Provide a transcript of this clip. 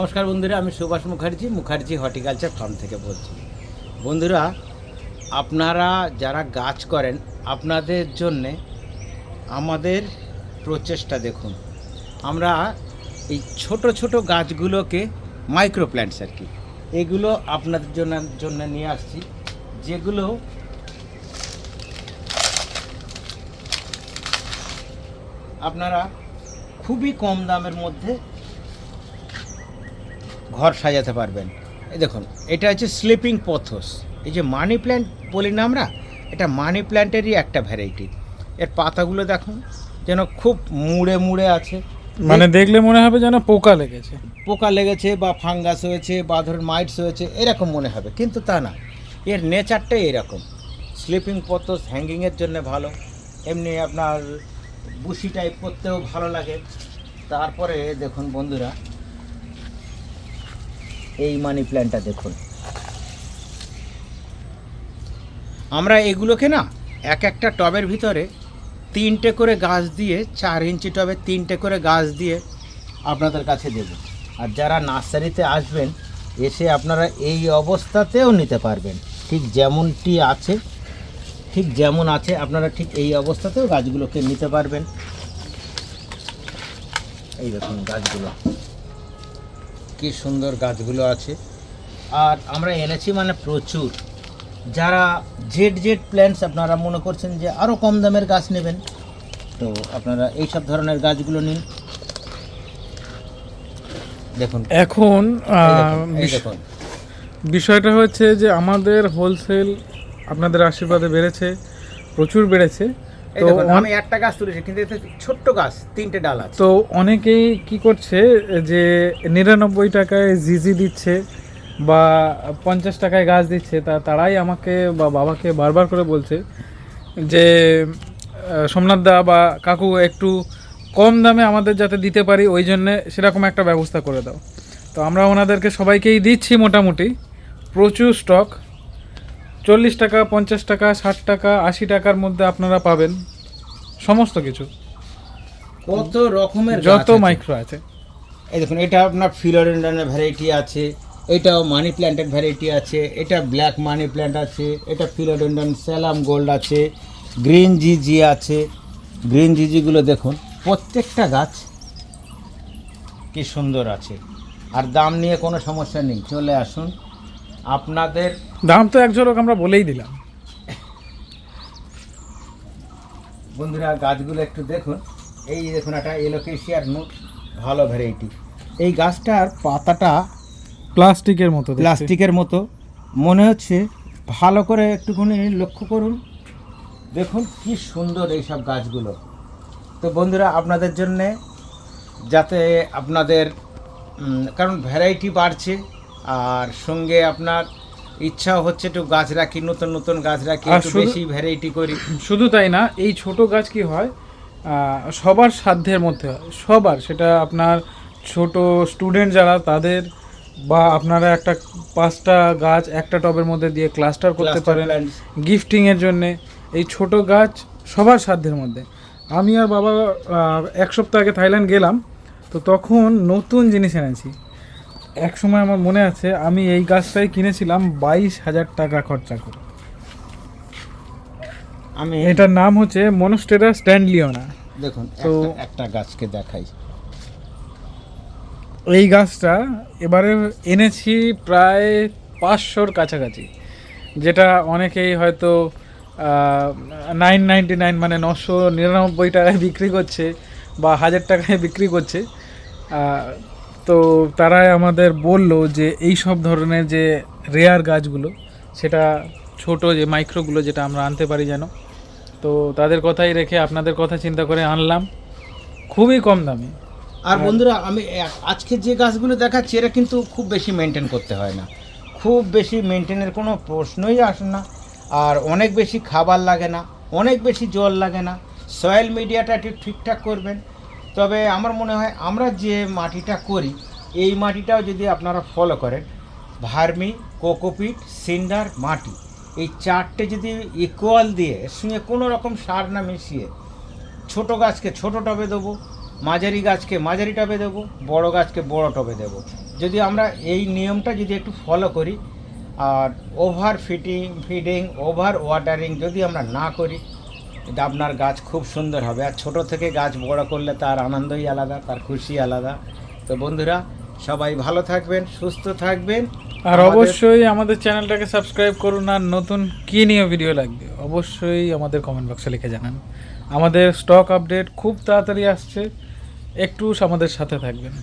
নমস্কার বন্ধুরা, আমি সুভাষ মুখার্জি মুখার্জি হর্টিকালচার ফার্ম থেকে বলছি। বন্ধুরা, আপনারা যারা গাছ করেন, আপনাদের জন্যে আমাদের প্রচেষ্টা দেখুন। আমরা এই ছোট ছোট গাছগুলোকে মাইক্রো প্ল্যান্টস আর কি। এগুলো আপনাদের জন্য জন্য নিয়ে আসছি। যেগুলো আপনারা খুবই কম দামের মধ্যে ঘর সাজাতে পারবেন। এই দেখুন এটা হচ্ছে স্লিপিং পথস এই যে মানি প্ল্যান্ট বলি না আমরা এটা মানি প্ল্যান্টেরই একটা ভ্যারাইটি এর পাতাগুলো দেখুন যেন খুব মুড়ে মুড়ে আছে। মানে দেখলে মনে হবে যেন পোকা লেগেছে। পোকা লেগেছে বা ফাঙ্গাস হয়েছে বা ধরুন মাইটস হয়েছে এরকম মনে হবে কিন্তু তা না। এর নেচারটাই এরকম। স্লিপিং পথস হ্যাঙ্গিংয়ের জন্য ভালো। এমনি আপনার বুসি টাইপ করতেও ভালো লাগে। তারপরে দেখুন বন্ধুরা এই মানি প্ল্যান্টটা দেখুন। আমরা এগুলোকে না, এক একটা টবের ভিতরে তিনটে করে গাছ দিয়ে, চার ইঞ্চি টবে তিনটে করে গাছ দিয়ে আপনাদের কাছে দেব। আর যারা নার্সারিতে আসবেন, এসে আপনারা এই অবস্থাতেও নিতে পারবেন। ঠিক যেমনটি আছে, ঠিক যেমন আছে, আপনারা ঠিক এই অবস্থাতেও গাছগুলোকে নিতে পারবেন। এই দেখুন গাছগুলো। কি সুন্দর গাছগুলো আছে। আর আমরা এনেছি মানে প্রচুর। যারা জেড জেড প্ল্যান্টস আপনারা মনে করছেন যে আরও কম দামের গাছ নেবেন তো আপনারা এই সব ধরনের গাছগুলো নিন। দেখুন। এখন দেখুন, বিষয়টা হচ্ছে যে আমাদের হোলসেল আপনাদের আশীর্বাদে বেড়েছে প্রচুর বেড়েছে। তো আমি একটা গাছ তুলেছি কিন্তু এতে ছোট্ট গাছ তিনটে ডাল আছে। তো অনেকেই কি করছে যে নিরানব্বই টাকায় জিজি দিচ্ছে বা পঞ্চাশ টাকায় গাছ দিচ্ছে তা তারাই আমাকে বা বাবাকে বারবার করে বলছে যে সোমনাথ দা বা কাকু একটু কম দামে আমাদের যাতে দিতে পারি ওই জন্যে সেরকম একটা ব্যবস্থা করে দাও। তো আমরা ওনাদেরকে সবাইকেই দিচ্ছি মোটামুটি প্রচুর স্টক চল্লিশ টাকা পঞ্চাশ টাকা ষাট টাকা আশি টাকার মধ্যে আপনারা পাবেন সমস্ত কিছু। কত রকমের যত। মাইক্রো আছে। এই দেখুন এটা আপনার ফিলোডেন্ডনের ভ্যারাইটি আছে এটাও মানি প্ল্যান্টের ভ্যারাইটি আছে এটা ব্ল্যাক মানি প্ল্যান্ট আছে এটা ফিলোডেন্ডন স্যালাম গোল্ড আছে গ্রিন জিজি আছে। গ্রিন জিজিগুলো দেখুন প্রত্যেকটা গাছ কি সুন্দর আছে। আর দাম নিয়ে কোনো সমস্যা নেই চলে আসুন। আপনাদের দাম তো এক ঝলক আমরা বলেই দিলাম। বন্ধুরা গাছগুলো একটু দেখুন। এই দেখুন একটা এলোকেশিয়ার নুট ভালো ভ্যারাইটি এই গাছটার পাতাটা প্লাস্টিকের মতো প্লাস্টিকের মতো। মনে হচ্ছে ভালো করে একটুখানি লক্ষ্য করুন। দেখুন কি সুন্দর এইসব গাছগুলো। তো বন্ধুরা আপনাদের জন্যে যাতে আপনাদের কারণ ভ্যারাইটি বাড়ছে। আর সঙ্গে আপনার ইচ্ছা হচ্ছে একটু গাছ রাখি নতুন নতুন গাছ রাখি একটু বেশি ভ্যারাইটি করি। শুধু তাই না এই ছোট গাছ কি হয় সবার সাধ্যের মধ্যে হয়। সবার সেটা আপনার ছোট স্টুডেন্ট যারা তাদের বা আপনারা একটা পাঁচটা গাছ একটা টবের মধ্যে দিয়ে ক্লাস্টার করতে পারেন। গিফটিংয়ের জন্যে। এই ছোট গাছ সবার সাধ্যের মধ্যে। আমি আর বাবা এক সপ্তাহ আগে থাইল্যান্ড গেলাম তো তখন নতুন জিনিস এনেছি। এক সময় আমার মনে আছে আমি এই গাছটাই কিনেছিলাম বাইশ হাজার টাকা খরচা করে। আমি এটার নাম হচ্ছে মনোস্টেরা স্ট্যান্ডলিওনা। দেখুন তো- একটা- গাছকে দেখাই। এই গাছটা এবারে এনেছি প্রায় পাঁচশোর কাছাকাছি যেটা অনেকেই হয়তো নাইন নাইনটি নাইন মানে নশো নিরানব্বই টাকায় বিক্রি করছে বা হাজার টাকায় বিক্রি করছে। তো তারাই আমাদের বলল যে এই সব ধরনের যে রেয়ার গাছগুলো, সেটা ছোট যে মাইক্রোগুলো যেটা আমরা আনতে পারি যেন। তো তাদের কথাই রেখে আপনাদের কথা চিন্তা করে আনলাম। খুবই কম দামে। আর বন্ধুরা, আমি আজকে যে গাছগুলো দেখাচ্ছি এরা কিন্তু খুব বেশি মেনটেন করতে হয় না। খুব বেশি মেনটেনের কোনো প্রশ্নই আসে না। আর অনেক বেশি খাবার লাগে না, অনেক বেশি জল লাগে না। সয়েল মিডিয়াটা একটু ঠিকঠাক করবেন। তবে আমার মনে হয় আমরা যে মাটিটা করি, এই মাটিটাও যদি আপনারা ফলো করেন, ভার্মি, কোকোপিট, সিন্ডার মাটি, এই চারটে যদি ইকুয়াল দিয়ে সঙ্গে কোনো রকম সার না মিশিয়ে ছোট গাছকে ছোট টবে দেবো, মাঝারি গাছকে মাঝারি টবে দেবো, বড় গাছকে বড় টবে দেবো। যদি আমরা এই নিয়মটা যদি একটু ফলো করি, আর over fitting feeding over watering যদি আমরা না করি এটা আপনার গাছ খুব সুন্দর হবে। আর ছোট থেকে গাছ বড় করলে তার আনন্দই আলাদা তার খুশি আলাদা। তো বন্ধুরা সবাই ভালো থাকবেন সুস্থ থাকবেন। আর অবশ্যই আমাদের চ্যানেলটাকে সাবস্ক্রাইব করুন আর নতুন কী নিয়ে ভিডিও লাগবে অবশ্যই আমাদের কমেন্ট বক্সে লিখে জানান। আমাদের স্টক আপডেট খুব তাড়াতাড়ি আসছে একটু আমাদের সাথে থাকবেন।